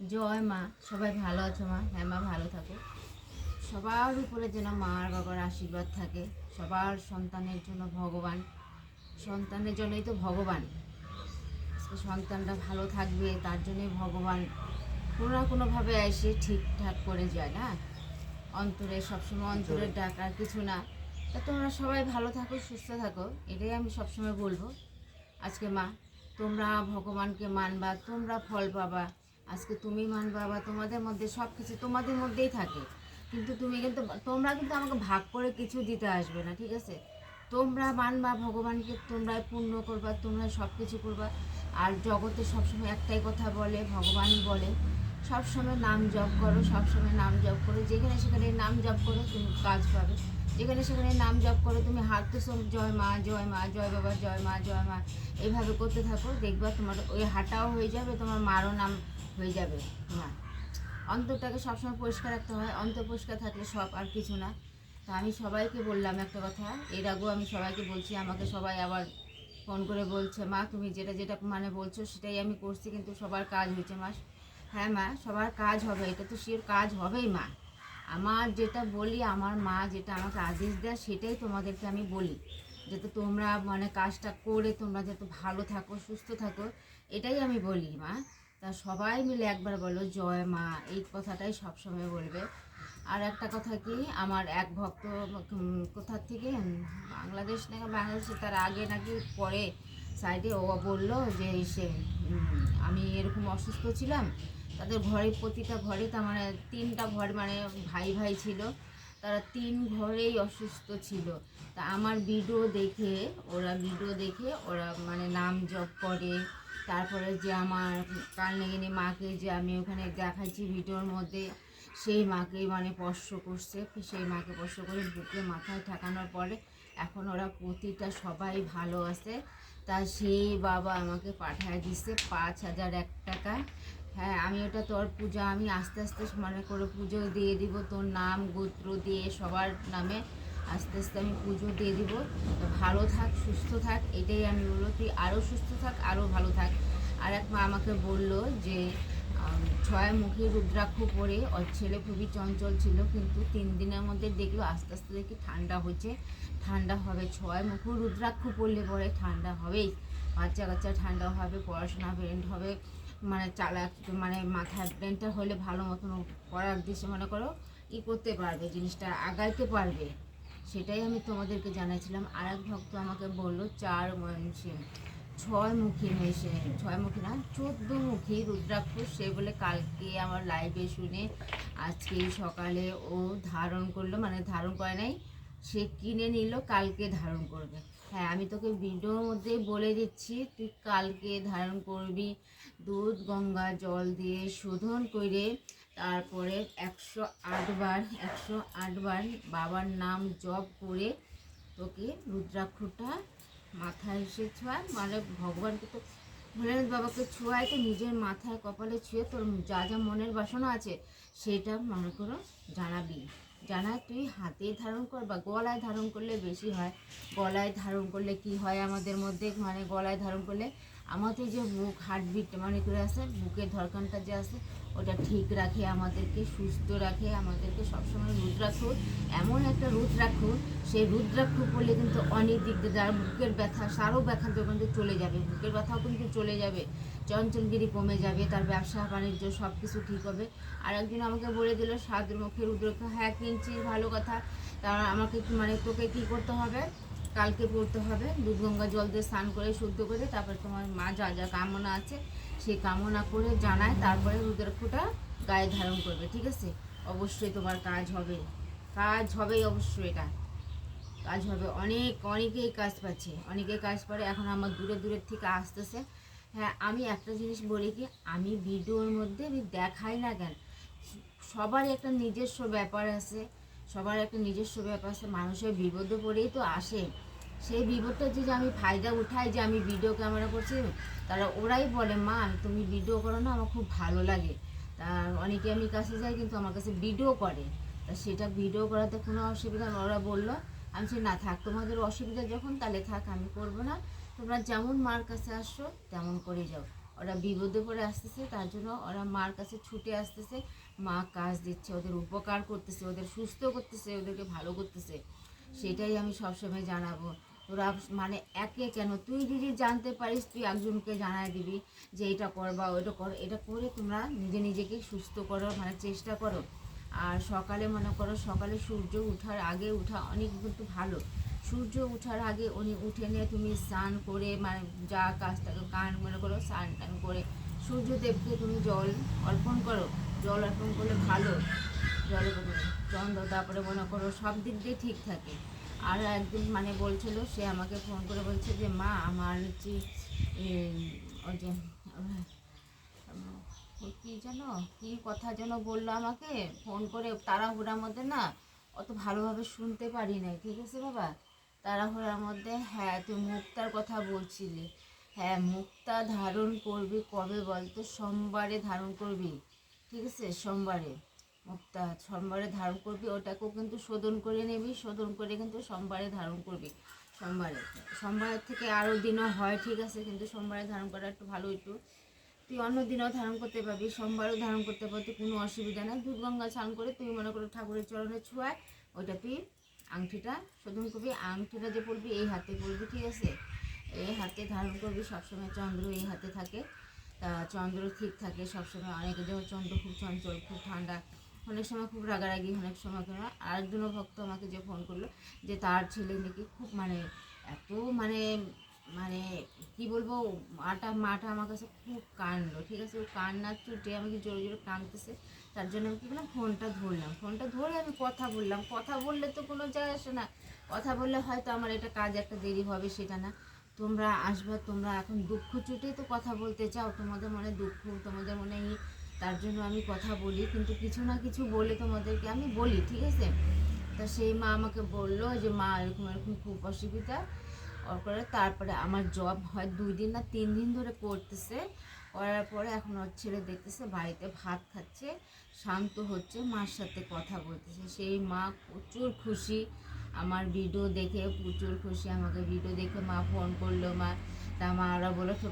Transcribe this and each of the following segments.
জয় মা সবাই ভালো আছো মা? হ্যাঁ মা ভালো থাকো। সবার উপরে যেন মা আর বাবার আশীর্বাদ থাকে সবার সন্তানের জন্য ভগবান। সন্তানের জন্যই তো ভগবান। সন্তানটা ভালো থাকবে তার জন্যই ভগবান কোনো না কোনোভাবে এসে ঠিকঠাক করে যায় না? অন্তরে সবসময় অন্তরের ডাক আর কিছু না। তা তোমরা সবাই ভালো থাকো সুস্থ থাকো এটাই আমি সবসময় বলব। আজকে মা তোমরা ভগবানকে মানবা তোমরা ফল পাবা। আজকে তুমি মানবা বা তোমাদের মধ্যে সব কিছু তোমাদের মধ্যেই থাকে। কিন্তু তুমি কিন্তু, তোমরা কিন্তু আমাকে ভাগ করে কিছু দিতে আসবে না, ঠিক আছে? তোমরা মানবা ভগবানকে তোমরাই পূর্ণ করবা, তোমরা সব কিছু করবা। আর জগতে সবসময় একটাই কথা বলে, ভগবান বলে, সবসময় নাম জপ করো, সবসময় নাম জপ করো। যেখানে সেখানে নাম জপ করো, তুমি কাজ পাবে। যেখানে সেখানে নাম জপ করো, তুমি হাঁটতে সব জয় মা জয় মা, জয় বাবা, জয় মা জয় মা। এইভাবে করতে থাকো, দেখবা তোমার ওই হাঁটাও হয়ে যাবে, তোমার মারও নাম হয়ে যাবে তোমার অন্তরটাকে সবসময় পরিষ্কার রাখতে হয়, অন্তর পরিষ্কার থাকলে সব আর কিছু না। তো আমি সবাইকে বললাম একটা কথা, এর আগেও আমি সবাইকে বলছি, আমাকে সবাই আবার ফোন করে বলছে, মা, তুমি যেটা যেটা মানে বলছো সেটাই আমি করছি, কিন্তু সবার কাজ হয়েছে, মা। হ্যাঁ মা, সবার কাজ হবে, এটা তো শিওর কাজ হবেই, মা। আমার যেটা বলি, আমার মা যেটা আমাকে আদেশ দেয়, সেটাই তোমাদেরকে আমি বলি। যাতে তোমরা মানে কাজটা করে তোমরা যাতে ভালো থাকো, সুস্থ থাকো, এটাই আমি বলি, মা। তা সবাই মিলে একবার বলো, জয় মা, এই কথাটাই সবসময় বলবে। আর একটা কথা কি, আমার এক ভক্ত কোথার থেকে? বাংলাদেশ নাকি বাংলাদেশে? তার আগে নাকি পরে সাইডে ও বলল যে সে আমি এরকম অসুস্থ ছিলাম, তাদের ঘরে, প্রতিটা ঘরে তার মানে তিনটা ঘর মানে ভাই ভাই ছিল, তারা তিন ঘরেই অসুস্থ ছিল। তা আমার ভিডিও দেখে, ওরা ভিডিও দেখে, ওরা মানে নাম জপ করে তারপরে যে আমার কালনেগিনী মাকে যে আমি ওখানে দেখাচ্ছি ভিডিওর মধ্যে, সেই মাকেই মানে স্পর্শ করছে। সেই মাকে স্পর্শ করে বুকে মাথায় ঠেকানোর পরে এখন ওরা প্রতিটা সবাই ভালো আছে। তা সেই বাবা আমাকে পাঠায় দিচ্ছে পাঁচ হাজার এক টাকা। হ্যাঁ আমি ওটা তোর পূজা, আমি আস্তে আস্তে মানে করে পুজো দিয়ে দিব। তোর নাম, গোত্র দিয়ে সবার নামে আস্তে আস্তে আমি পুজো দিয়ে দিব। ভালো থাক, সুস্থ থাক, এটাই আমি বলব। তুই আরও সুস্থ থাক আরও ভালো থাক। আর এক মা আমাকে বলল যে ছয় মুখী রুদ্রাক্ষ পরে ওর ছেলে খুবই চঞ্চল ছিল, কিন্তু তিন দিনের মধ্যে দেখল আস্তে আস্তে দেখি ঠান্ডা হচ্ছে ঠান্ডা হবে, ছয় মুখে রুদ্রাক্ষ পরলে পরে ঠান্ডা হবেই। বাচ্চা কাচ্চা ঠান্ডা হবে, পড়াশোনা ব্রেন্ড হবে মানে চালাক মানে মাথা ব্রেনটা হলে ভালো মতন পড়ার দিশে মনে করো ই করতে পারবে, জিনিসটা আগাইতে পারবে। সেটাই আমি তোমাদেরকে জানাইছিলাম। আর এক ভক্ত আমাকে বলল, চার ছয় মুখী মেশে ছয় মুখী না, চোদ্দ মুখী রুদ্রাক্ষ, সে বলে কালকে আমার লাইভে শুনে আজকে সকালে ও ধারণ করল। মানে ধারণ করে নাই, সে কিনে নিল, কালকে ধারণ করবে। হ্যাঁ আমি তোকে ভিডিওর মধ্যে বলে দিচ্ছি, তুই কালকে ধারণ করবি। দুধ, গঙ্গা, জল দিয়ে শোধন করে তারপরে একশো আটবার একশো আটবার বাবার নাম জপ করে তোকে রুদ্রাক্ষটা মাথায় এসে ছোঁয়া মানে ভগবানকে তো ভোলেনাথ বাবাকে ছোঁয়ায় তো নিজের মাথায় কপালে ছুঁয়ে তোর যা যা মনের বাসনা আছে সেটা মনে করো জানাবি। জানায় তুই হাতে ধারণ কর বা গলায় ধারণ করলে বেশি হয়। গলায় ধারণ করলে কি হয় আমাদের মধ্যে? মানে গলায় ধারণ করলে আমাদের যে বুক হার্টবিট মানে করে আছে, বুকের ধরকানটা যে আছে, ওটা ঠিক রাখে, আমাদেরকে সুস্থ রাখে, আমাদেরকে সবসময় রুদ্রাক্ষ এমন একটা রুদ্রাক্ষ সেই রুদ্রাক্ষ পড়লে কিন্তু অনেক দিক দিয়ে যার বুকের ব্যথা, সারও ব্যথা যে চলে যাবে, বুকের ব্যথাও কিন্তু চলে যাবে, চঞ্চলগিরি কমে যাবে, তার ব্যবসা, বাণিজ্য সব কিছু ঠিক হবে। আর একজন আমাকে বলে দিল সাদরমুখী রুদ্রাক্ষ হ্যাঁ কিনছি, ভালো কথা। তা আমাকে মানে তোকে কি করতে হবে? কালকে পড়তে হবে। দুধ গঙ্গা জল দিয়ে স্নান করে শুদ্ধ করে তারপরে তোমার মা যা যা কামনা আছে সেই কামনা করে জানায়, তারপরে রুদ্রাক্ষটা গায়ে ধারণ করবে, ঠিক আছে? অবশ্যই তোমার কাজ হবে। কাজ হবেই অবশ্যই এটা। কাজ হবে। অনেক, অনেকেই কাজ পাচ্ছে। অনেকেই কাজ পারে। এখন আমার দূরে দূরের থেকে আসতেছে। হ্যাঁ আমি একটা জিনিস বলি কি, আমি ভিডিওর মধ্যে আমি দেখাই না কেন? সবার একটা নিজস্ব ব্যাপার আছে। সবার একটা নিজস্ব ব্যাপার আছে। মানুষের বিপদে পড়েই তো আসে। সেই বিপদটা যে যে আমি ফায়দা উঠাই যে আমি ভিডিও ক্যামেরা করছি, তারা ওরাই বলে, মা, তুমি ভিডিও করো না, আমার খুব ভালো লাগে। তা অনেকে আমি কাছে যাই, কিন্তু আমার কাছে ভিডিও করে। তা সেটা ভিডিও করাতে কোনো অসুবিধা ওরা বলল, আমি সে না, থাক, তোমাদের অসুবিধা যখন, তাহলে থাক, আমি করব না। তোমরা যেমন মার কাছে আসছো, তেমন করে যাও। ওরা বিপদে পড়ে আসতেছে, তার জন্য ওরা মার কাছে ছুটে আসতেছে। মা কাজ দিচ্ছে, ওদের উপকার করতেছে, ওদের সুস্থ করতেছে, ওদেরকে ভালো করতেছে। সেটাই আমি সবসময় জানাব। তোরা মানে একে কেন? তুই যদি জানতে পারিস, তুই একজনকে জানাই দিবি যে এটা কর বা ওটা কর। এটা করে তোমরা নিজে নিজেকে সুস্থ করো মানে চেষ্টা করো। আর সকালে মনে করো, সকালে সূর্য ওঠার আগে উঠা অনেক কিন্তু ভালো। সূর্য ওঠার আগে উনি উঠে নিয়ে তুমি স্নান করে মানে যা কাজটাকে কান মনে করো, স্নান টান করে সূর্যদেবকে তুমি জল অর্পণ করো। জল অর্পণ করলে ভালো। জলে চন্দ্র, তারপরে মনে করো সব দিক দিয়ে ঠিক থাকে। আর একদিন মানে বলছিল, সে আমাকে ফোন করে বলছে যে, মা, আমার হচ্ছে ওই কি যেন, কি কথা যেন বলল আমাকে ফোন করে তাড়াহুড়ার মধ্যে না, অত ভালোভাবে শুনতে পারি নাই, ঠিক আছে বাবা? তাড়াহুড়ার মধ্যে হ্যাঁ তুই মুক্তার কথা বলছিলি। হ্যাঁ মুক্তা ধারণ করবি কবে বলতো? সোমবারে ধারণ করবি, ঠিক আছে, সোমবারে। মুক্তা, সোমবারে ধারণ করবি, ওটাকেও কিন্তু শোধন করে নিবি, শোধন করে কিন্তু সোমবারে ধারণ করবি। সোমবারে, সোমবারের থেকে আরও দিনও হয়, ঠিক আছে, কিন্তু সোমবারে ধারণ করা একটু ভালো একটু। তুই অন্য দিনও ধারণ করতে পারবি, সোমবারও ধারণ করতে পারবি কোনো অসুবিধা নেই। দুধ গঙ্গা স্নান করে তুই মনে করো ঠাকুরের চরণে ছোঁয়ায়, ওইটা তুই আংটিটা শোধন করবি। আংটিটা যে পরবি, এই হাতে পরবি, ঠিক আছে? এই হাতে ধারণ করবি, সবসময় চন্দ্র এই হাতে থাকে। তা চন্দ্র ঠিক থাকে সবসময়, অনেকে যেমন চন্দ্র খুব চঞ্চল, খুব ঠান্ডা। অনেক সময় খুব রাগারাগি, অনেক সময় কেন আরেকজনও ভক্ত আমাকে যে ফোন করল যে তার ছেলে নাকি খুব মানে এত মানে মানে কি বলব, মাটা মাটা আমার কাছে খুব কানলো ঠিক আছে? ও কান্নার চুটে আমাকে জোরে জোরে কাঁদতেছে। তার জন্য আমি কী করলাম? ফোনটা ধরলাম। ফোনটা ধরে আমি কথা বললাম। কথা বললে তো কোনো যায় আসে না। কথা বললে হয়তো আমার এটা কাজ একটা দেরি হবে, সেটা না। তোমরা আসবে, তোমরা এখন দুঃখ চুটেই তো কথা বলতে চাও। তোমাদের মনে দুঃখ, তোমাদের মনে তার জন্য আমি কথা বলি, কিন্তু কিছু না কিছু বলে তোমাদেরকে আমি বলি, ঠিক আছে? তা সেই মা আমাকে বলল যে, মা, এরকম এরকম খুব অসুবিধা ওর করে। তারপরে আমার জব হয় দুই দিন না তিন দিন ধরে করতেছে। করার পরে এখন ওর ছেলে দেখতেছে বাড়িতে ভাত খাচ্ছে, শান্ত হচ্ছে, মার সাথে কথা বলতেছে। সেই মা প্রচুর খুশি, আমার ভিডিও দেখে প্রচুর খুশি, আমাকে ভিডিও দেখে মা ফোন করল মা। তা মা ওরা বলল তো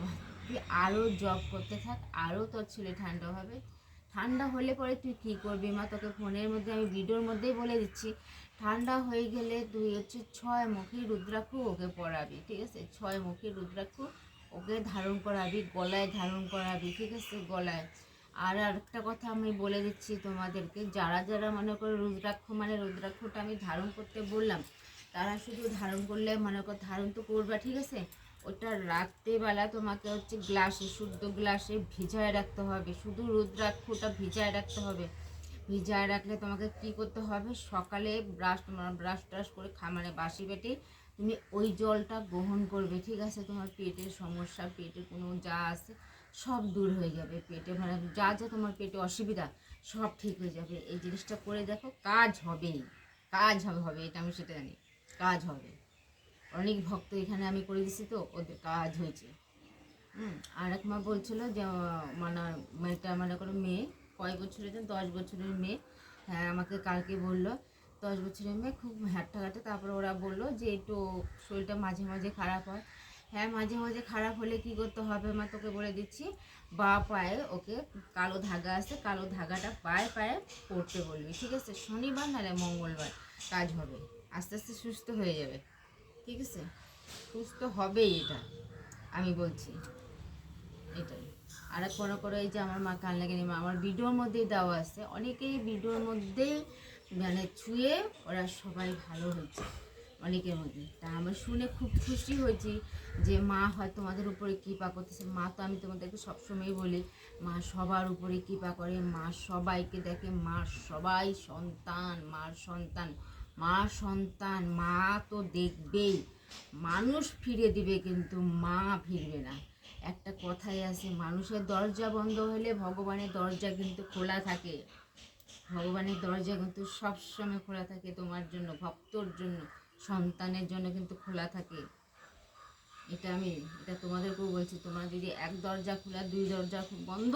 তুই আরও জব করতে থাক আরও তোর ছেলে ঠান্ডা হবে। ঠান্ডা হলে পরে তুই কী করবি মা? তোকে ফোনের মধ্যে আমি ভিডিওর মধ্যেই বলে দিচ্ছি। ঠান্ডা হয়ে গেলে তুই হচ্ছে ছয় মুখী রুদ্রাক্ষ ওকে পরাবি, ঠিক আছে? ছয় মুখী রুদ্রাক্ষ ওকে ধারণ করাবি, গলায় ধারণ করাবি, ঠিক আছে? গলায়। আর আরেকটা কথা আমি বলে দিচ্ছি তোমাদেরকে, যারা যারা মনে করে রুদ্রাক্ষ মানে রুদ্রাক্ষটা আমি ধারণ করতে বললাম, তারা শুধু ধারণ করলে মনে কর ধারণ তো করবা, ঠিক আছে? ওটা রাত্রেবেলা তোমাকে হচ্ছে গ্লাসে, শুদ্ধ গ্লাসে ভিজায় রাখতে হবে। শুধু রুদ্রাক্ষটা ভিজায় রাখতে হবে। ভিজায় রাখলে তোমাকে কি করতে হবে? সকালে ব্রাশ ব্রাশ ট্রাশ করে খা মানে বাসি বেটে তুমি ওই জলটা গ্রহণ করবে, ঠিক আছে? তোমার পেটের সমস্যা, পেটে কোনো যা আছে সব দূর হয়ে যাবে। পেটে মানে যা যা তোমার পেটে অসুবিধা সব ঠিক হয়ে যাবে। এই জিনিসটা করে দেখো, কাজ হবেই। কাজ হবে, এটা আমি সেটা জানি। কাজ হবে। অনেক ভক্ত এখানে আমি করে দিছি তো, ওদের কাজ হয়েছে। হুম, আর এক মা বলছিল যে মানে মেয়েটা মনে করো মেয়ে, কয় বছরের যে, দশ বছরের মেয়ে হ্যাঁ আমাকে কালকে বলল, দশ বছরের মেয়ে খুব হাঁটতে হাঁটতে তারপরে ওরা বলল যে, একটু শরীরটা মাঝে মাঝে খারাপ হয়। হ্যাঁ মাঝে মাঝে খারাপ হলে কি করতে হবে মা, তোকে বলে দিচ্ছি, বা পায়ে ওকে কালো ধাগা আছে, কালো ধাগাটা পায়ে পায়ে পড়তে বলবি, ঠিক আছে? শনিবার নাহলে মঙ্গলবার কাজ হবে, আস্তে আস্তে সুস্থ হয়ে যাবে। ঠিক আছে? সুস্থ হবেই এটা, আমি বলছি। এটাই। আর এক মনে করো এই যে আমার মা কান লাগেনি, মা, আমার ভিডিওর মধ্যেই দেওয়া আছে। অনেকেই ভিডিওর মধ্যেই মানে ছুঁয়ে ওরা সবাই ভালো হয়েছে, অনেকের মধ্যে। তা আমার শুনে খুব খুশি হয়েছি যে মা হয় তোমাদের উপরে কৃপা করতেছে। মা তো আমি তোমাদেরকে সবসময় বলি, মা সবার উপরে কৃপা করে, মা সবাইকে দেখে, মা সবাই সন্তান, মার সন্তান। মা সন্তান, মা তো দেখবেই। মানুষ ফিরে দিবে কিন্তু মা ফিরবে না। একটা কথাই আছে, মানুষের দরজা বন্ধ হলে ভগবানের দরজা কিন্তু খোলা থাকে। ভগবানের দরজা কিন্তু সবসময় খোলা থাকে তোমার জন্য, ভক্তর জন্য, সন্তানের জন্য কিন্তু খোলা থাকে। এটা আমি, এটা তোমাদেরকেও বলছি, তোমরা যদি এক দরজা খোলা, দুই দরজা বন্ধ,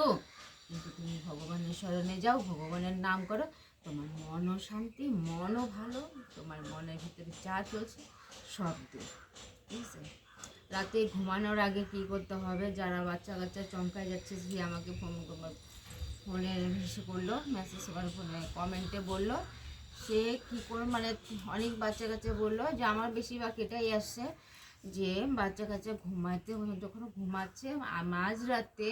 কিন্তু তুমি ভগবানের স্মরণে যাও, ভগবানের নাম করো তোমার মনও শান্তি, মনও ভালো, তোমার মনের ভিতরে যা চলছে সব দূর, ঠিক আছে? রাতে ঘুমানোর আগে কি করতে হবে? যারা বাচ্চা কাচ্চা চমকায় যাচ্ছে, সে আমাকে ফোন ফোনে এসে করল মেসেজ ফোনে কমেন্টে বলল। সে কী করে মানে অনেক বাচ্চা কাচ্চা বলল যে, আমার বেশিরভাগ এটাই আসছে যে, বাচ্চা কাচ্চা ঘুমাতে, যখন ঘুমাচ্ছে মাঝরাতে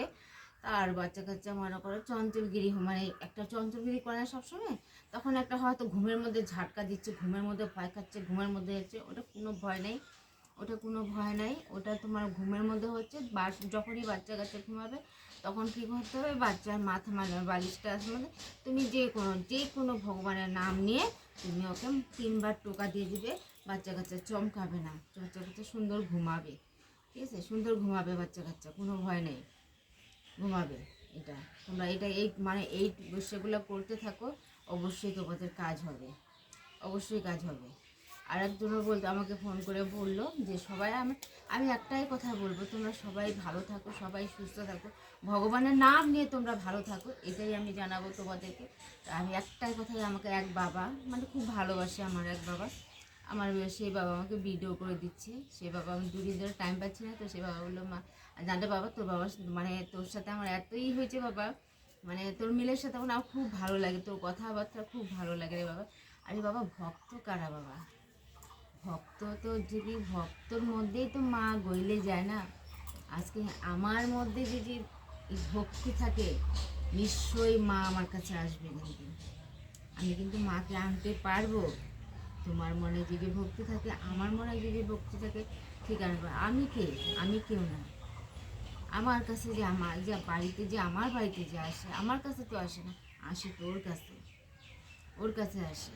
আর বাচ্চা কাচ্চা মনে করো চঞ্চলগিরি মানে একটা চঞ্চলগিরি করে না সবসময়, তখন একটা হয়তো ঘুমের মধ্যে ঝাটকা দিচ্ছে, ঘুমের মধ্যে ভয় খাচ্ছে, ঘুমের মধ্যে যাচ্ছে ওটা কোনো ভয় নেই, ওটা কোনো ভয় নাই, ওটা তোমার ঘুমের মধ্যে হচ্ছে বা- যখনই বাচ্চা কাচ্চা ঘুমাবে, তখন কী করতে হবে, বাচ্চার মাথা মানে বালিশটা আছে মধ্যে তুমি যে কোনো যে কোনো ভগবানের নাম নিয়ে তুমি ওকে তিনবার টোকা দিয়ে দিবে বাচ্চা কাচ্চা চমকাবে না বাচ্চা কাচ্চা সুন্দর ঘুমাবে, ঠিক আছে, সুন্দর ঘুমাবে বাচ্চা কাচ্চা কোনো ভয় নেই। ঘুমাবে এটা। তোমরা এটা এই মানে এই বিষয়গুলো করতে থাকো, অবশ্যই তোমাদের কাজ হবে। অবশ্যই কাজ হবে। আর একজনও বলতে, আমাকে ফোন করে বলল যে, সবাই আমি আমি একটাই কথা বলব, তোমরা সবাই ভালো থাকো, সবাই সুস্থ থাকো। ভগবানের নাম নিয়ে তোমরা ভালো থাকো, এটাই আমি জানাব তোমাদেরকে। আমি একটাই কথাই, আমাকে এক বাবা মানে খুব ভালোবাসে আমার এক বাবা। আমার সেই বাবা আমাকে ভিডিও করে দিচ্ছে। সে বাবা আমি দুদিন ধরে টাইম পাচ্ছি না, তো সে বাবা বলল, মা, জানতে বাবা, তোর বাবা মানে তোর সাথে আমার এতই হয়েছে বাবা। মানে তোর মিলের সাথে আমার খুব ভালো লাগে, তোর কথাবার্তা খুব ভালো লাগে রে বাবা। আরে বাবা, ভক্ত কারা বাবা? ভক্ত তো যদি, ভক্তর মধ্যেই তো মা গইলে যায় না। আজকে আমার মধ্যে যদি ভক্তি থাকে, নিশ্চয়ই মা আমার কাছে আসবে কিন্তু আমি কিন্তু মাকে আনতে পারব। তোমার মনে যদি ভক্তি থাকে, আমার মনে যদি ভক্তি থাকে, ঠিক আনব আমি কে? আমি কেউ না। আমার কাছে যে আমার, যে বাড়িতে, যে আমার বাড়িতে যে আসে, আমার কাছে তো আসে না, আসে তো ওর কাছে। ওর কাছে আসে।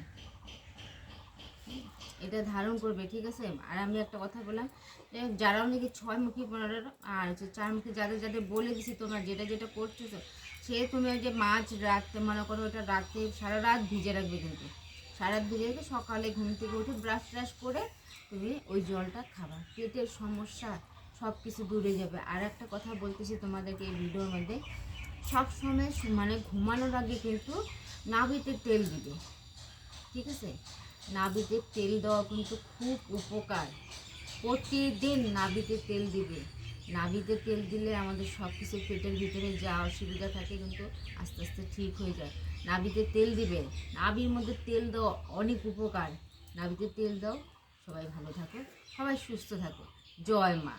এটা ধারণ করবে, ঠিক আছে? আর আমি একটা কথা বললাম, যে যারা নাকি ছয় মুখী পনেরো আর হচ্ছে চার মুখী যাদের যাদের বলে দিছি তোমরা যেটা যেটা করছ সে তুমি যে মাছ রাখতে, মনে করো ওটা রাতে সারা রাত ভিজে রাখবে কিন্তু। সারা রেখে সকালে ঘুম থেকে উঠে ব্রাশ ট্রাশ করে তুমি ওই জলটা খাবা। পেটের সমস্যা সব কিছু দূরে যাবে। আর একটা কথা বলতেছি তোমাদেরকে এই ভিডিওর মধ্যে, সবসময় মানে ঘুমানোর আগে কিন্তু নাভিতে তেল দিবে। ঠিক আছে? নাভিতে তেল দেওয়া কিন্তু খুব উপকার। প্রতিদিন নাভিতে তেল দিবে। নাভিতে তেল দিলে আমাদের সব কিছু পেটের ভিতরে যা অসুবিধা থাকে কিন্তু আস্তে আস্তে ঠিক হয়ে যায়। নাভিতে তেল দিবেন নাভির মধ্যে তেল দাও অনেক উপকার। নাভিতে তেল দাও, সবাই ভালো থাকো, সবাই সুস্থ থাকো। জয় মা।